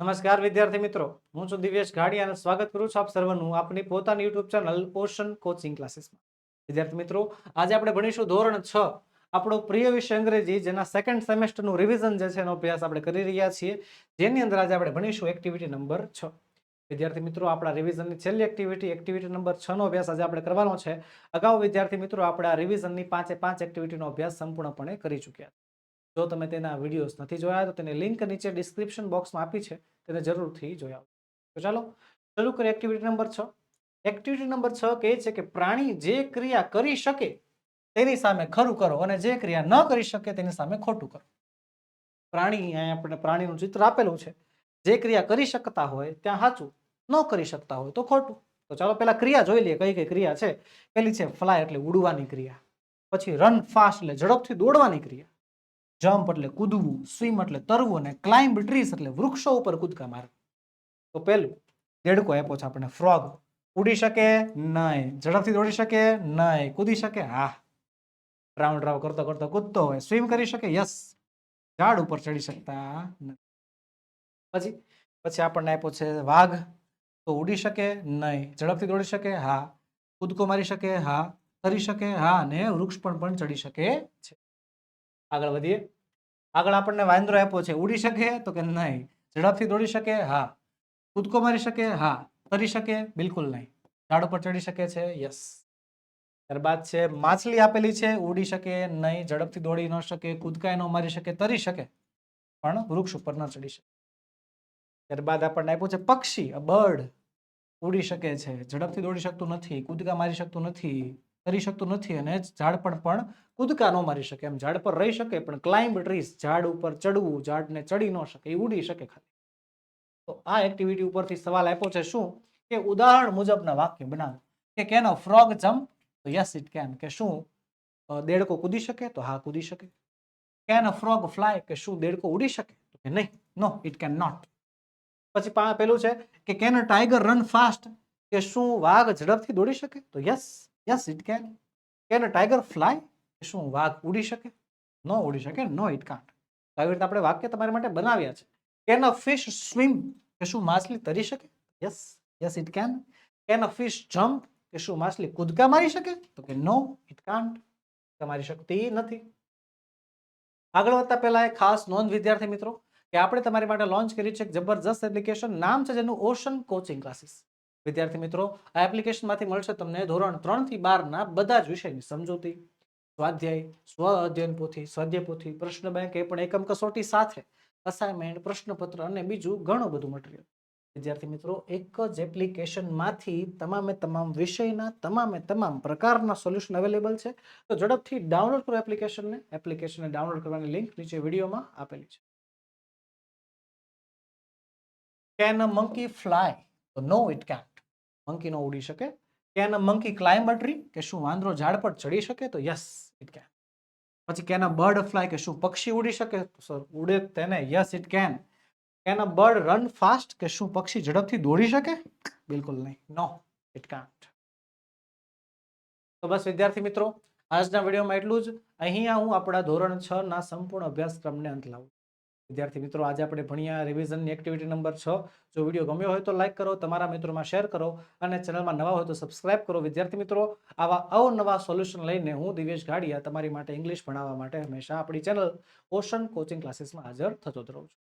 નમસ્કાર, વિદ્યાર્થી મિત્રો. હું છું દિવ્યેશ ઘાડી અને સ્વાગત કરું છું આપ સર્વનું આપની પોતાની યુટ્યુબ ચેનલ ઓશન કોચિંગ ક્લાસીસમાં. વિદ્યાર્થી મિત્રો, આજે આપણે ભણીશું ધોરણ છ, આપણો પ્રિય વિષય અંગ્રેજી, જેના સેકન્ડ સેમેસ્ટરનું રિવિઝન જે છે એનો અભ્યાસ આપણે કરી રહ્યા છીએ. જેની અંદર આજે આપણે ભણીશું એક્ટિવિટી નંબર છ. વિદ્યાર્થી મિત્રો, આપણા રિવિઝનની છેલ્લી એક્ટિવિટી એક્ટિવિટી નંબર છ નો અભ્યાસ આજે આપણે કરવાનો છે. અગાઉ વિદ્યાર્થી મિત્રો, આપણે આ રિવિઝનની પાંચે પાંચ એક્ટિવિટીનો અભ્યાસ સંપૂર્ણપણે કરી ચૂક્યા જો તમે તેના વિડીયોઝ નથી જોયા તો તેની લિંક નીચે ડિસ્ક્રિપ્શન બોક્સમાં આપી છે, તેને જરૂરથી આવો. તો ચાલો, શરૂ કરીએ એક્ટિવિટી નંબર છ. એક્ટિવિટી નંબર છ કહે છે કે પ્રાણી જે ક્રિયા કરી શકે તેની સામે ખરું કરો અને જે ક્રિયા ન કરી શકે તેની સામે ખોટું કરો. પ્રાણી, અહીંયા આપણે પ્રાણીનું ચિત્ર આપેલું છે. જે ક્રિયા કરી શકતા હોય ત્યાં સાચું, ન કરી શકતા હોય તો ખોટું. તો ચાલો પહેલા ક્રિયા જોઈ લઈએ કઈ કઈ ક્રિયા છે. પેલી છે ફ્લાય એટલે ઉડવાની ક્રિયા. પછી રન ફાસ્ટ એટલે ઝડપથી દોડવાની ક્રિયા. જમ્પ એટલે કૂદવું, સ્વિમ એટલે તરવું અને ક્લાઇમ્બ ટ્રીસ એટલે વૃક્ષો ઉપર કૂદકા મારવું. તો પહેલું દેડકો આપ્યો છે આપણને ફ્રોગ. ઉડી શકે? નહીં. ઝડપથી દોડી શકે? નહીં. કૂદી શકે? હા. રાઉન્ડ રાઉન્ડ કરતો કરતો કૂદતો હોય. સ્વિમ કરી શકે? યસ. ઝાડ ઉપર ચડી શકતા નથી. પછી પછી આપણને આપ્યો છે વાઘ. તો ઉડી શકે? નહીં. ઝડપથી દોડી શકે? હા. કૂદકો મારી શકે? હા. તરી શકે? હા. અને વૃક્ષ પણ પણ ચડી શકે છે. આગળ વધીએ. આગળ આપણને વાંદરો આપ્યો છે, ઉડી શકે તો કે નહીં? ઝડપથી દોડી શકે? હા. કૂદકો મારી શકે? હા. તરી શકે? બિલકુલ નહીં. ઝાડ ઉપર ચડી શકે છે? યસ. ત્યારબાદ છે, માછલી આપેલી છે, ઉડી શકે નહીં, ઝડપથી દોડી ન શકે, કૂદકાય ન મારી શકે, તરી શકે, પણ વૃક્ષ ઉપર ન ચડી શકે. ત્યારબાદ આપણને આપ્યું છે, પક્ષી, અ બર્ડ, ઉડી શકે છે, ઝડપથી દોડી શકતું નથી, કૂદકા મારી શકતું નથી, તરી શકતું નથી અને ઝાડ પણ કૂદકા ન મારી શકે એમ ઝાડ પર રહી શકે પણ ક્લાઇમ્બ ટ્રીસ ઝાડ ઉપર ચડવું ઝાડને ચડી ન શકે એ ઉડી શકે ખાલી. તો આ એક્ટિવિટી ઉપરથી સવાલ આપ્યો છે શું? કે ઉદાહરણ મુજબના વાક્ય બનાવો. કે કેન અ ફ્રોગ જમ્પ તો યસ ઇટ કેન કે શું? અ, દેડકો કૂદી શકે? તો હા કૂદી શકે. કેન અ ફ્રોગ ફ્લાય કે શું દેડકો ઉડી શકે? તો કે નહીં. નો ઇટ કેન નોટ પછી પા પેલું છે કે can a tiger run fast કે શું વાઘ ઝડપથી દોડી શકે? તો yes yes it can can a tiger fly કે શું વાઘ ઉડી શકે? ન ઉડી શકે નો ઇટ કાન્ટ આવી રીતે આપણે વાક્ય તમારા માટે બનાવ્યા છે. કેન અ ફિશ સ્વિમ કે શું માછલી તરી શકે? Yes yes it can can a fish jump કે શું માછલી કૂદકા મારી શકે? તો કે નો ઇટ કાન્ટ તમારી શક્તિ નથી. આગળ વધતા પહેલા એક ખાસ નોંધ, વિદ્યાર્થી મિત્રો, કે આપણે તમારી માટે લોન્ચ કરી છે એક જબરજસ્ત એપ્લિકેશન નામ છે જેનું ઓશન કોચિંગ ક્લાસીસ વિદ્યાર્થી મિત્રો, આ એપ્લિકેશનમાંથી મળશે તમને ધોરણ ત્રણથી બારના બધા જ વિષયની સમજૂતી. સ્વાધ્યાય સ્વ અધ્યયન પોથી, સ્વાધ્યાય પોથી, પ્રશ્ન બેંક એ પણ એકમ કસોટી સાથે અસાઇનમેન્ટ પ્રશ્નપત્ર અને બીજું ઘણું બધું મટીરિયલ વિદ્યાર્થી મિત્રો, એક જ એપ્લિકેશનમાંથી તમામે તમામ વિષયના તમામે તમામ પ્રકારના સોલ્યુશન અવેલેબલ છે. તો ઝડપથી ડાઉનલોડ કરો એપ્લિકેશનને એપ્લિકેશનને ડાઉનલોડ કરવાની લિંક નીચે વિડીયોમાં આપેલી છે. Can monkey fly no it can't monkey નો ઉડી શકે. Can a monkey climb a tree કે શું વાંદરો ઝાડ પર ચડી શકે તો યસ ઇટ કેન પછી કેન અ બર્ડ ફ્લાય કે શું પક્ષી ઉડી શકે સર ઉડે તેને yes it can can a bird run fast કે શું પક્ષી ઝડપથી દોડી શકે? બિલકુલ નહીં. નો ઇટ કાન્ટ તો બસ વિદ્યાર્થી મિત્રો, આજના વિડીયોમાં એટલું જ. અહીંયા હું આપણા ધોરણ છ ના સંપૂર્ણ અભ્યાસક્રમને અંત લાવું વિદ્યાર્થી મિત્રો, આજે આપણે ભણ્યા રિવિઝનની એક્ટિવિટી નંબર છ. જો વીડિયો ગમ્યો હોય તો લાઇક કરો, તમારા મિત્રોમાં શેર કરો અને ચેનલમાં નવા હોય તો સબસ્ક્રાઇબ કરો. વિદ્યાર્થી મિત્રો, આવા અવનવા સોલ્યુશન લઈને હું દિવેશ ગાડિયા તમારી માટે ઇંગ્લિશ ભણાવવા માટે હંમેશા આપણી ચેનલ ઓશન કોચિંગ ક્લાસીસમાં હાજર થતો જ રહું છું.